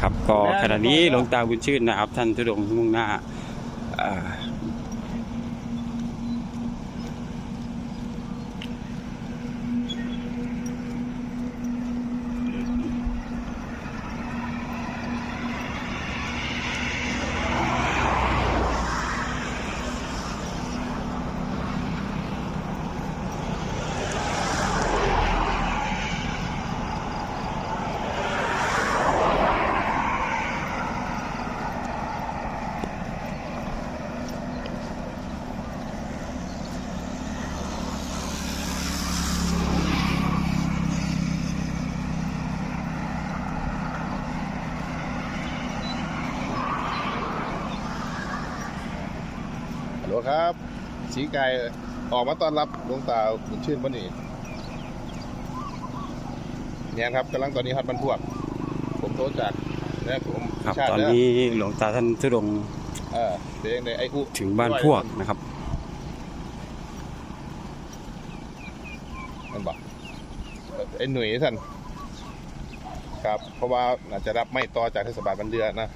ครับก็ขณะนี้หลวงตาบุญชื่นนะครับ ท่านทุดงค์มุ่งหน้า เอ่อฮัลโหลครับสีไก่ออกมาต้อนรับดวงตาบุญชื่นวันนี้เนี่ยครับกำลังตอนนี้ฮอตบรรพวก ผมโทรจากนะผมครับชาติตอนเด้นี้หลวงตาท่านทุดงค์เออเด็กในไอ้อุถึงบ้านพวกนะครับมันบอกไอ้หนุ่ยท่านครับ เพราะว่าอาจจะรับไม่ต่อจากเทศบาลบันเดือนะ